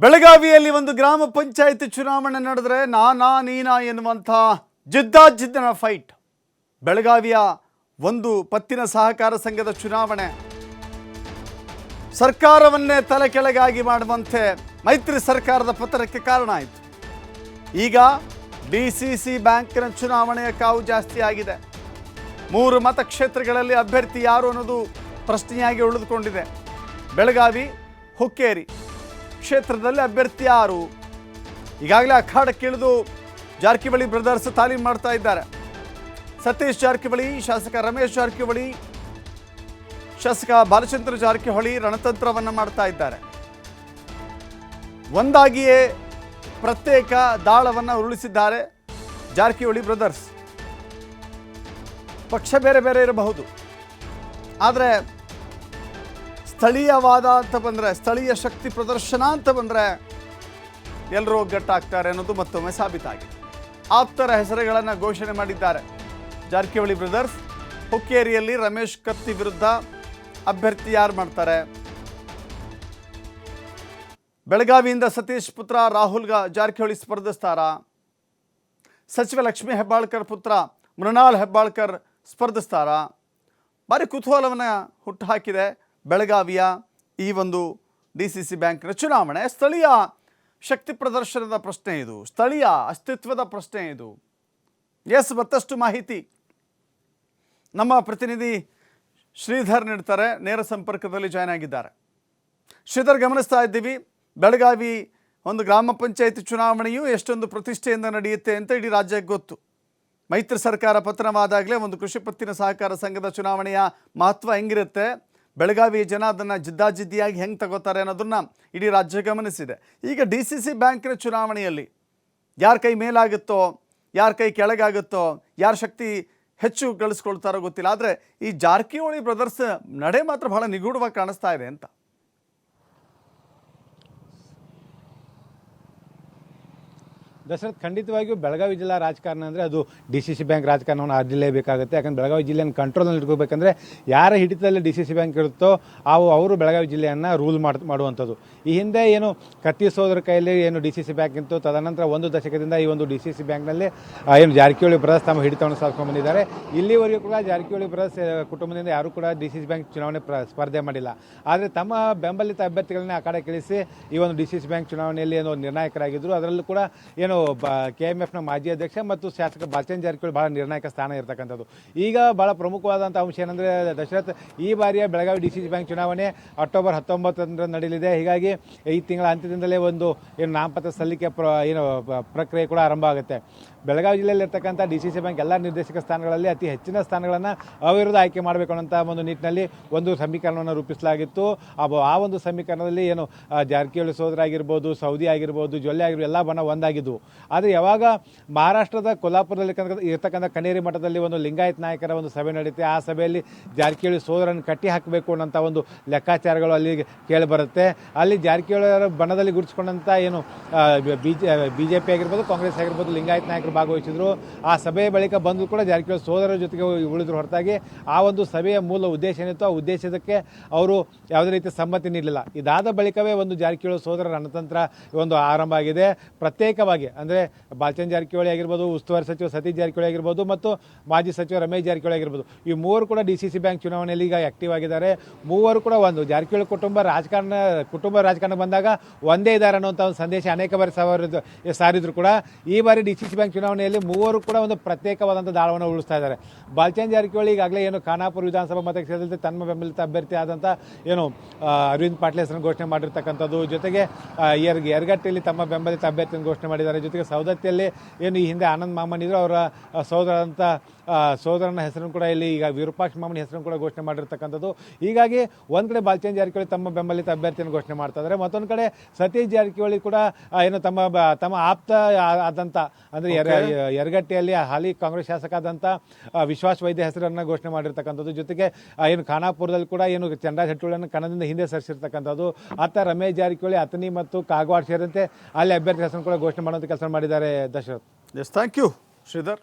ಬೆಳಗಾವಿಯಲ್ಲಿ ಒಂದು ಗ್ರಾಮ ಪಂಚಾಯತ್ ಚುನಾವಣೆ ನಡೆದರೆ ನಾನಾ ನೀನಾ ಎನ್ನುವಂಥ ಜಿದ್ದಾಜಿದ್ದನ ಫೈಟ್ ಬೆಳಗಾವಿಯ ಒಂದು ಪತ್ತಿನ ಸಹಕಾರ ಸಂಘದ ಚುನಾವಣೆ. ಸರ್ಕಾರವನ್ನೇ ತಲೆ ಕೆಳಗಾಗಿ ಮಾಡುವಂತೆ ಮೈತ್ರಿ ಸರ್ಕಾರದ ಪತನಕ್ಕೆ ಕಾರಣ ಆಯಿತು. ಈಗ ಡಿ ಸಿ ಸಿ ಬ್ಯಾಂಕಿನ ಚುನಾವಣೆಯ ಕಾವು ಜಾಸ್ತಿ ಆಗಿದೆ. ಮೂರು ಮತಕ್ಷೇತ್ರಗಳಲ್ಲಿ ಅಭ್ಯರ್ಥಿ ಯಾರು ಅನ್ನೋದು ಪ್ರಶ್ನೆಯಾಗಿ ಉಳಿದುಕೊಂಡಿದೆ. ಬೆಳಗಾವಿ, ಹುಕ್ಕೇರಿ. ಕ್ಷೇತ್ರದಲ್ಲಿ ಅಭ್ಯರ್ಥಿ ಯಾರು? ಈಗಾಗಲೇ ಅಖಾಡಕ್ಕಿಳಿದು ಜಾರಕಿಹೊಳಿ ಬ್ರದರ್ಸ್ ತಾಲೀಮ್ ಮಾಡ್ತಾ ಇದ್ದಾರೆ. ಸತೀಶ್ ಜಾರಕಿಹೊಳಿ, ಶಾಸಕ ರಮೇಶ್ ಜಾರಕಿಹೊಳಿ, ಶಾಸಕ ಬಾಲಚಂದ್ರ ಜಾರಕಿಹೊಳಿ ರಣತಂತ್ರವನ್ನು ಮಾಡ್ತಾ ಇದ್ದಾರೆ. ಒಂದಾಗಿಯೇ ಪ್ರತ್ಯೇಕ ದಾಳವನ್ನು ಉರುಳಿಸಿದ್ದಾರೆ ಜಾರಕಿಹೊಳಿ ಬ್ರದರ್ಸ್. ಪಕ್ಷ ಬೇರೆ ಬೇರೆ ಇರಬಹುದು. ಆದರೆ ಸ್ಥಳೀಯವಾದ ಅಂತ ಬಂದರೆ, ಸ್ಥಳೀಯ ಶಕ್ತಿ ಪ್ರದರ್ಶನ ಅಂತ ಬಂದರೆ ಎಲ್ಲರೂ ಒಗ್ಗಟ್ಟಾಗ್ತಾರೆ ಅನ್ನೋದು ಮತ್ತೊಮ್ಮೆ ಸಾಬೀತಾಗಿದೆ. ಆಪ್ತರ ಹೆಸರುಗಳನ್ನು ಘೋಷಣೆ ಮಾಡಿದ್ದಾರೆ. ಜಾರಕಿಹೊಳಿ ಬ್ರದರ್ಸ್, ಹುಕ್ಕೇರಿಯಲ್ಲಿ ರಮೇಶ್ ಕತ್ತಿ ವಿರುದ್ಧ ಅಭ್ಯರ್ಥಿ ಯಾರು ಮಾಡ್ತಾರೆ? ಬೆಳಗಾವಿಯಿಂದ ಸತೀಶ್ ಪುತ್ರ, ರಾಹುಲ್ ಜಾರಕಿಹೊಳಿ ಸ್ಪರ್ಧಿಸ್ತಾರ ಸಚಿವ ಲಕ್ಷ್ಮೀ ಹೆಬ್ಬಾಳ್ಕರ್ ಪುತ್ರ, ಮೃಣಾಲ್ ಹೆಬ್ಬಾಳ್ಕರ್ ಸ್ಪರ್ಧಿಸ್ತಾರ ಭಾರಿ ಕುತೂಹಲವನ್ನು ಹುಟ್ಟುಹಾಕಿದೆ. ಬೆಳಗಾವಿಯ ಈ ಒಂದು ಡಿ ಸಿ ಸಿ ಬ್ಯಾಂಕ್ನ ಚುನಾವಣೆ. ಸ್ಥಳೀಯ ಶಕ್ತಿ ಪ್ರದರ್ಶನದ ಪ್ರಶ್ನೆ ಇದು. ಸ್ಥಳೀಯ ಅಸ್ತಿತ್ವದ ಪ್ರಶ್ನೆ ಇದು. ಎಸ್, ಮತ್ತಷ್ಟು ಮಾಹಿತಿ. ನಮ್ಮ ಪ್ರತಿನಿಧಿ ಶ್ರೀಧರ್ ನೀಡ್ತಾರೆ. ನೇರ ಸಂಪರ್ಕದಲ್ಲಿ ಜಾಯ್ನ್ ಆಗಿದ್ದಾರೆ. ಶ್ರೀಧರ್, ಗಮನಿಸ್ತಾ ಇದ್ದೀವಿ. ಬೆಳಗಾವಿ ಒಂದು ಗ್ರಾಮ ಪಂಚಾಯಿತಿ ಚುನಾವಣೆಯು ಎಷ್ಟೊಂದು ಪ್ರತಿಷ್ಠೆಯಿಂದ ನಡೆಯುತ್ತೆ ಅಂತ ಇಡೀ ರಾಜ್ಯಕ್ಕೆ ಗೊತ್ತು. ಮೈತ್ರಿ ಸರ್ಕಾರ ಪತನವಾದಾಗಲೇ ಒಂದು ಕೃಷಿ ಪತ್ತಿನ ಸಹಕಾರ ಸಂಘದ ಚುನಾವಣೆಯ ಮಹತ್ವ ಹೆಂಗಿರುತ್ತೆ? ಬೆಳಗಾವಿ ಜನ ಅದನ್ನು ಜಿದ್ದಾಜಿದ್ದಿಯಾಗಿ ಹೆಂಗೆ ತಗೋತಾರೆ ಅನ್ನೋದನ್ನು ಇಡೀ ರಾಜ್ಯ ಗಮನಿಸಿದೆ. ಈಗ ಡಿ ಸಿ ಸಿ ಬ್ಯಾಂಕಿನ ಚುನಾವಣೆಯಲ್ಲಿ ಯಾರ ಕೈ ಮೇಲಾಗುತ್ತೋ, ಯಾರ ಕೈ ಕೆಳಗಾಗುತ್ತೋ, ಯಾರ ಶಕ್ತಿ ಹೆಚ್ಚು ಗಳಿಸ್ಕೊಳ್ತಾರೋ ಗೊತ್ತಿಲ್ಲ. ಆದರೆ ಈ ಜಾರಕಿಹೊಳಿ ಬ್ರದರ್ಸ್ ನಡೆ ಮಾತ್ರ ಬಹಳ ನಿಗೂಢವಾಗಿ ಕಾಣಿಸ್ತಾ ಇದೆ ಅಂತ. ದಶರಥ್ ಖಂಡಿತವಾಗಿಯೂ ಬೆಳಗಾವಿ ಜಿಲ್ಲಾ ರಾಜಕಾರಣ ಅಂದರೆ ಅದು ಡಿ ಸಿ ಸಿ ಬ್ಯಾಂಕ್ ರಾಜಕಾರಣವನ್ನು ಆಡಲೇಬೇಕಾಗುತ್ತೆ ಯಾಕಂದ್ರೆ ಬೆಳಗಾವಿ ಜಿಲ್ಲೆಯನ್ನು ಕಂಟ್ರೋಲ್ನಲ್ಲಿ ಇಟ್ಕೋಬೇಕಂದ್ರೆ ಯಾರ ಹಿಡಿತದಲ್ಲಿ ಡಿ ಸಿ ಸಿ ಬ್ಯಾಂಕ್ ಇರುತ್ತೋ ಅವು ಅವರು ಬೆಳಗಾವಿ ಜಿಲ್ಲೆಯನ್ನು ರೂಲ್ ಮಾಡ್, ಮಾಡುವಂಥದ್ದು. ಈ ಹಿಂದೆ ಏನು ಕತ್ತಿ ಸೋದರ ಕೈಯಲ್ಲಿ ಏನು ಡಿ ಸಿ ಸಿ ಬ್ಯಾಂಕ್ ಇತ್ತು ತದನಂತರ ಒಂದು ದಶಕದಿಂದ ಈ ಒಂದು ಡಿ ಸಿ ಸಿ ಬ್ಯಾಂಕ್ನಲ್ಲಿ ಏನು ಜಾರಕಿಹೊಳಿ ಬ್ರದರ್ಸ್ ತಮ್ಮ ಹಿಡಿತವನ್ನು ಸಾಧಿಸ್ಕೊಂಡು ಇಲ್ಲಿವರೆಗೂ ಕೂಡ ಜಾರಕಿಹೊಳಿ ಬ್ರದರ್ಸ್ ಕುಟುಂಬದಿಂದ ಯಾರೂ ಕೂಡ ಡಿ ಸಿ ಸಿ ಬ್ಯಾಂಕ್ ಚುನಾವಣೆ ಪ್ರ, ಸ್ಪರ್ಧೆ ಮಾಡಿಲ್ಲ. ಆದರೆ ತಮ್ಮ ಬೆಂಬಲಿತ ಅಭ್ಯರ್ಥಿಗಳನ್ನ ಆ ಕಡೆ ಕಳಿಸಿ ಈ ಒಂದು ಡಿ ಸಿ ಸಿ ಬ್ಯಾಂಕ್ ಚುನಾವಣೆಯಲ್ಲಿ ಏನು ನಿರ್ಣಾಯಕರಾಗಿದ್ದರು ಅದರಲ್ಲೂ ಕೂಡ ಏನು ಕೆ ಎಂ ಎಫ್ನ ಮಾಜಿ ಅಧ್ಯಕ್ಷ ಮತ್ತು ಶಾಸಕ ಬಾಚನ್ ಜಾರಕಿಹೊಳಿ ಭಾಳ ನಿರ್ಣಾಯಕ ಸ್ಥಾನ ಇರತಕ್ಕಂಥದ್ದು. ಈಗ ಭಾಳ ಪ್ರಮುಖವಾದಂಥ ಅಂಶ ಏನಂದರೆ, ದಶರಥ್ ಈ ಬಾರಿಯ Belagavi D C C bank ಚುನಾವಣೆ ಅಕ್ಟೋಬರ್ ಹತ್ತೊಂಬತ್ತರಂದು ನಡೆಯಲಿದೆ. ಹೀಗಾಗಿ ಈ ತಿಂಗಳ ಅಂತ್ಯದಿಂದಲೇ ಒಂದು, ಏನು ನಾಮಪತ್ರ ಸಲ್ಲಿಕೆ ಪ್ರ, ಏನು ಪ್ರಕ್ರಿಯೆ ಕೂಡ ಆರಂಭ ಆಗುತ್ತೆ. ಬೆಳಗಾವಿ ಜಿಲ್ಲೆಯಲ್ಲಿರ್ತಕ್ಕಂಥ ಡಿ ಸಿ ಸಿ ಬ್ಯಾಂಕ್ ಎಲ್ಲ ನಿರ್ದೇಶಕ ಸ್ಥಾನಗಳಲ್ಲಿ ಅತಿ ಹೆಚ್ಚಿನ ಸ್ಥಾನಗಳನ್ನು ಅವಿರೋಧ ಆಯ್ಕೆ ಮಾಡಬೇಕು ಅನ್ನೋಂಥ ಒಂದು ನಿಟ್ಟಿನಲ್ಲಿ ಒಂದು ಸಮೀಕರಣವನ್ನು ರೂಪಿಸಲಾಗಿತ್ತು. ಆ ಒಂದು ಸಮೀಕರಣದಲ್ಲಿ ಏನು ಜಾರಕಿಹೊಳಿ ಸೋದರ ಆಗಿರ್ಬೋದು, ಸೌದಿ ಆಗಿರ್ಬೋದು, ಜೊಲ್ಲೆ ಆಗಿರ್ಬೋದು, ಎಲ್ಲ ಬಣ್ಣ ಒಂದಾಗಿದ್ವು. ಆದರೆ ಯಾವಾಗ ಮಹಾರಾಷ್ಟ್ರದ ಕೊಲ್ಲಾಪುರದಲ್ಲಿ ಇರ್ತಕ್ಕಂಥ ಕನೇರಿ ಮಠದಲ್ಲಿ ಒಂದು ಲಿಂಗಾಯತ್ ನಾಯಕರ ಒಂದು ಸಭೆ ನಡೆಯುತ್ತೆ ಆ ಸಭೆಯಲ್ಲಿ ಜಾರಕಿಹೊಳಿ ಸೋದರನ್ನು ಕಟ್ಟಿ ಹಾಕಬೇಕು ಅನ್ನೋಂಥ ಒಂದು ಲೆಕ್ಕಾಚಾರಗಳು ಅಲ್ಲಿ ಕೇಳಿ ಬರುತ್ತೆ ಅಲ್ಲಿ ಜಾರಕಿಹೊಳಿ ಅವರ ಬಣದಲ್ಲಿ ಗುರುತಿಸ್ಕೊಂಡಂಥ ಏನು ಬಿ ಜೆ ಪಿ ಆಗಿರ್ಬೋದು, ಕಾಂಗ್ರೆಸ್ ಆಗಿರ್ಬೋದು, ಲಿಂಗಾಯತ್ ನಾಯಕರು ಭಾಗವಹಿಸಿದ್ರು. ಆ ಸಭೆಯ ಬಳಿಕ ಬಂದು ಕೂಡ ಜಾರಕಿಹೊಳಿ ಸೋದರರ ಜೊತೆಗೆ ಉಳಿದ್ರು ಹೊರತಾಗಿ. ಆ ಒಂದು ಸಭೆಯ ಮೂಲ ಉದ್ದೇಶ ಏನಿತ್ತು ಆ ಉದ್ದೇಶದಕ್ಕೆ ಅವರು ಯಾವುದೇ ರೀತಿ ಸಮ್ಮತಿ ನೀಡಲಿಲ್ಲ. ಇದಾದ ಬಳಿಕವೇ ಒಂದು ಜಾರಕಿಹೊಳಿ ಸೋದರರ ರಣತಂತ್ರ ಒಂದು ಆರಂಭ ಆಗಿದೆ. ಪ್ರತ್ಯೇಕವಾಗಿ ಅಂದರೆ ಬಾಲಚಂದ್ರ ಜಾರಕಿಹೊಳಿ ಆಗಿರ್ಬೋದು, ಉಸ್ತುವಾರಿ ಸಚಿವ ಸತೀಶ್ ಜಾರಕಿಹೊಳಿ ಆಗಿರ್ಬೋದು ಮತ್ತು ಮಾಜಿ ಸಚಿವ ರಮೇಶ್ ಜಾರಕಿಹೊಳಿ ಆಗಿರ್ಬೋದು. ಈ ಮೂವರು ಕೂಡ ಡಿ ಸಿ ಸಿ ಬ್ಯಾಂಕ್ ಚುನಾವಣೆಯಲ್ಲಿ ಈಗ ಆಕ್ಟಿವ್ ಆಗಿದ್ದಾರೆ. ಮೂವರು ಕೂಡ ಒಂದು ಜಾರಕಿಹೊಳಿ ಕುಟುಂಬ ರಾಜಕಾರಣ ಕುಟುಂಬ ರಾಜಕಾರಣ ಬಂದಾಗ ಒಂದೇ ಇದ್ದಾರೆ ಅನ್ನೋಂಥ ಒಂದು ಸಂದೇಶ ಅನೇಕ ಬಾರಿ ಸಾರಿದ್ರು ಸಾರಿದ್ರು ಕೂಡ. ಈ ಬಾರಿ ಡಿ ಸಿ ಸಿ ಬ್ಯಾಂಕ್ ಚುನಾವಣೆಯಲ್ಲಿ ಮೂವರು ಕೂಡ ಒಂದು ಪ್ರತ್ಯೇಕವಾದಂಥ ದಾಳವನ್ನು ಉಳಿಸ್ತಾ ಇದ್ದಾರೆ. ಬಾಲ್ಚಂದ್ ಜಾರಕಿಹೊಳಿ ಈಗಾಗಲೇ ಏನು ಖಾನಾಪುರ ವಿಧಾನಸಭಾ ಮತಕ್ಷೇತ್ರದಲ್ಲಿ ತನ್ನ ಬೆಂಬಲಿತ ಅಭ್ಯರ್ಥಿ ಆದಂಥ ಏನು ಅರವಿಂದ್ ಪಾಟೀಲ್ ಹೆಸರನ್ನು ಘೋಷಣೆ ಮಾಡಿರ್ತಕ್ಕಂಥದ್ದು. ಜೊತೆಗೆ ಯರಗಟ್ಟಿಯಲ್ಲಿ ತಮ್ಮ ಬೆಂಬಲಿತ ಅಭ್ಯರ್ಥಿಯನ್ನು ಘೋಷಣೆ ಮಾಡಿದ್ದಾರೆ. ಜೊತೆಗೆ ಸವದತ್ತಿಯಲ್ಲಿ ಏನು ಈ ಹಿಂದೆ ಆನಂದ್ ಮಾಮನ್ ಇದ್ರು ಅವರ ಸಹೋದರ ಆ, ಸೋದರನ ಹೆಸರನ್ನು ಕೂಡ ಇಲ್ಲಿ ಈಗ ವಿರೂಪಾಕ್ಷ ಮಾಮನ ಹೆಸರನ್ನು ಕೂಡ ಘೋಷಣೆ ಮಾಡಿರ್ತಕ್ಕಂಥದ್ದು. ಹೀಗಾಗಿ ಒಂದು ಕಡೆ ಬಾಲಚಂದ್ರ ಜಾರಕಿಹೊಳಿ ತಮ್ಮ ಬೆಂಬಲಿತ ಅಭ್ಯರ್ಥಿಯನ್ನು ಘೋಷಣೆ ಮಾಡ್ತಾ ಇದ್ದಾರೆ. ಮತ್ತೊಂದು ಕಡೆ ಸತೀಶ್ ಜಾರಕಿಹೊಳಿ ಕೂಡ ಏನು ತಮ್ಮ ತಮ್ಮ ಆಪ್ತ ಆದಂಥ ಅಂದರೆ ಯರಗಟ್ಟಿಯಲ್ಲಿ ಹಾಲಿ ಕಾಂಗ್ರೆಸ್ ಶಾಸಕ ಆದಂಥ ವಿಶ್ವಾಸ್ ವೈದ್ಯ ಹೆಸರನ್ನು ಘೋಷಣೆ ಮಾಡಿರ್ತಕ್ಕಂಥದ್ದು. ಜೊತೆಗೆ ಏನು ಖಾನಾಪುರದಲ್ಲಿ ಕೂಡ ಏನು ಚಂದ್ರರಾಜ್ ಶೆಟ್ಟಿಹೊಳಿಯನ್ನು ಕಣದಿಂದ ಹಿಂದೆ ಸರಿಸಿರ್ತಕ್ಕಂಥದ್ದು. ಆತ ರಮೇಶ್ ಜಾರಕಿಹೊಳಿ ಅತನಿ ಮತ್ತು ಕಾಗವಾಡ್ ಸೇರಿದಂತೆ ಅಲ್ಲಿ ಅಭ್ಯರ್ಥಿ ಹೆಸರನ್ನು ಕೂಡ ಘೋಷಣೆ ಮಾಡುವಂಥ ಕೆಲಸ ಮಾಡಿದ್ದಾರೆ Dasharath. Yes thank you Shridhar.